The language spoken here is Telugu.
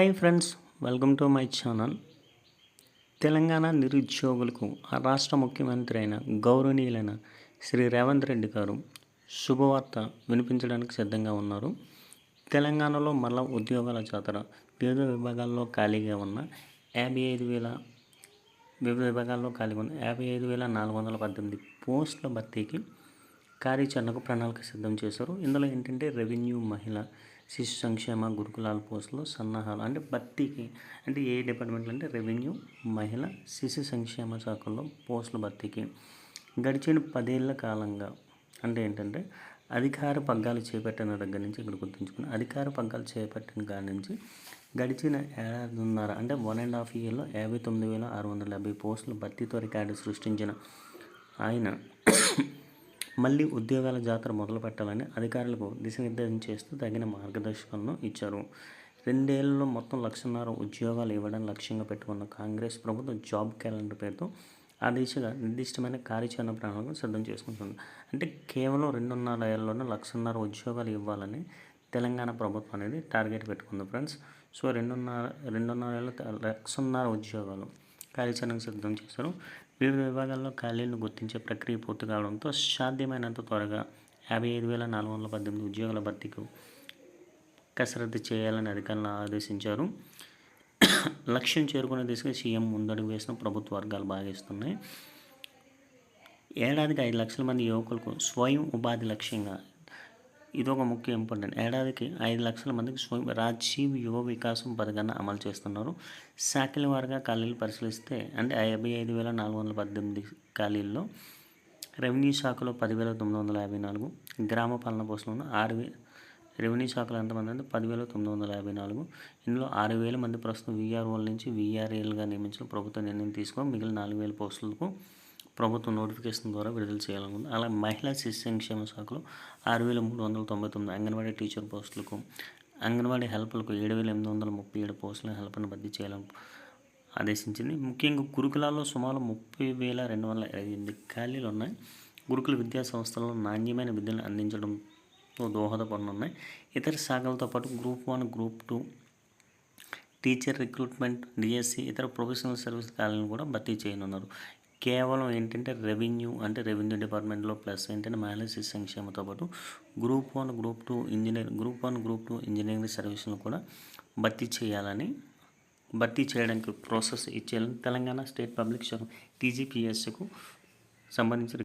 Hi friends welcome to my channel Telangana నిరుద్యోగులకు ఆ రాష్ట్ర ముఖ్యమంత్రి అయిన గౌరవనీయులైన శ్రీ రేవంత్ రెడ్డి గారు శుభవార్త వినిపించడానికి సిద్ధంగా ఉన్నారు. తెలంగాణలో మళ్ళా ఉద్యోగాల జాతర వివిధ విభాగాల్లో ఖాళీగా ఉన్న యాభై ఐదు వేల వివిధ విభాగాల్లో ఖాళీగా ఉన్న యాభై ఐదు వేల నాలుగు వందల పద్దెనిమిది పోస్టుల భర్తీకి కార్యాచరణకు ప్రణాళిక సిద్ధం చేశారు. ఇందులో ఏంటంటే రెవెన్యూ మహిళ శిశు సంక్షేమ గురుకులాల పోస్టులు సన్నాహాలు అంటే భర్తీకి అంటే ఏ డిపార్ట్మెంట్లు అంటే రెవెన్యూ మహిళ శిశు సంక్షేమ శాఖల్లో పోస్టుల భర్తీకి. గడిచిన పదేళ్ళ కాలంగా అంటే ఏంటంటే అధికార పగ్గాలు చేపట్టిన దగ్గర నుంచి ఇక్కడ గుర్తుంచుకుని అధికార పగ్గాలు చేపట్టిన కాడి నుంచి గడిచిన ఏడాదిన్నర అంటే వన్ అండ్ హాఫ్ ఇయర్లో యాభై తొమ్మిది వేల ఆరు వందల యాభై పోస్టులు భర్తీతో రికార్డు సృష్టించిన ఆయన మళ్ళీ ఉద్యోగాల జాతర మొదలు పెట్టాలని అధికారులకు దిశనిర్దేశం చేస్తూ తగిన మార్గదర్శకాలను ఇచ్చారు. రెండేళ్ళలో మొత్తం లక్షన్నర ఉద్యోగాలు ఇవ్వడం లక్ష్యంగా పెట్టుకున్న కాంగ్రెస్ ప్రభుత్వం జాబ్ క్యాలెండర్ పేరుతో ఆ దిశగా నిర్దిష్టమైన కార్యాచరణ ప్రణాళికను సిద్ధం చేసుకుంటుంది. అంటే కేవలం రెండున్నర ఏళ్ళలోనే లక్షన్నర ఉద్యోగాలు ఇవ్వాలని తెలంగాణ ప్రభుత్వం అనేది టార్గెట్ పెట్టుకుంది ఫ్రెండ్స్. సో రెండున్నర రెండున్నర ఏళ్ళ లక్షన్నర ఉద్యోగాలు. కార్యాచరణకు సిద్ధం చేశారు. వివిధ విభాగాల్లో ఖాళీలను గుర్తించే ప్రక్రియ పూర్తి కావడంతో సాధ్యమైనంత త్వరగా యాభై ఐదు వేల నాలుగు వందల పద్దెనిమిది ఉద్యోగాల భర్తీకి కసరత్తు చేయాలని అధికారులను ఆదేశించారు. లక్ష్యం చేరుకునే దిశగా సీఎం ముందడుగు వేసిన ప్రభుత్వ వర్గాలు భావిస్తున్నాయి ఏడాదికి ఐదు లక్షల మంది యువకులకు స్వయం ఉపాధి లక్ష్యంగా ఇది ఒక ముఖ్య ఇంపార్టెంట్ ఏడాదికి ఐదు లక్షల మందికి స్వయం రాజీవ్ యువ వికాసం పథకాన్ని అమలు చేస్తున్నారు. శాఖల వారిగా ఖాళీలు పరిశీలిస్తే అంటే యాభై ఐదు వేల నాలుగు వందల పద్దెనిమిది ఖాళీల్లో రెవెన్యూ శాఖలో పదివేల తొమ్మిది వందల యాభై నాలుగు గ్రామ పాలన పోస్టులను ఆరు వే రెవెన్యూ శాఖలో ఎంతమంది అంటే పదివేల తొమ్మిది వందల యాభై నాలుగు. ఇందులో ఆరు వేల మంది ప్రస్తుతం వీఆర్ఓల నుంచి వీఆర్ఏలుగా నియమించిన ప్రభుత్వ నిర్ణయం తీసుకొని మిగిలిన నాలుగు వేల పోస్టులకు ప్రభుత్వం నోటిఫికేషన్ ద్వారా విడుదల చేయాలనుకుంది అలా మహిళా శిశు సంక్షేమ శాఖలో ఆరు వేల మూడు వందల తొంభై తొమ్మిది అంగన్వాడీ టీచర్ పోస్టులకు అంగన్వాడీ హెల్ప్లకు ఏడు వేల ఎనిమిది వందల ముప్పై ఏడు పోస్టులను హెల్ప్ను భర్తీ చేయాలని ఆదేశించింది. ముఖ్యంగా గురుకులాల్లో సుమారు ముప్పై వేల రెండు వందల ఎనిమిది ఖాళీలు ఉన్నాయి. గురుకుల విద్యా సంస్థలలో నాణ్యమైన విద్యను అందించడంతో దోహదపడనున్నాయి ఇతర శాఖలతో పాటు group one group two teacher recruitment DSC ఇతర ప్రొఫెషనల్ సర్వీస్ ఖాళీలను కూడా భర్తీ చేయనున్నారు. కేవలం ఏంటంటే రెవెన్యూ అంటే రెవెన్యూ డిపార్ట్మెంట్లో ప్లస్ ఏంటంటే మహిళా శిశు సంక్షేమతో పాటు group one group two engineer group one group two engineering సర్వీసులు కూడా భర్తీ చేయాలని భర్తీ చేయడానికి ప్రాసెస్ ఇచ్చేయాలని తెలంగాణ స్టేట్ పబ్లిక్ టీజీపీఎస్కు సంబంధించిన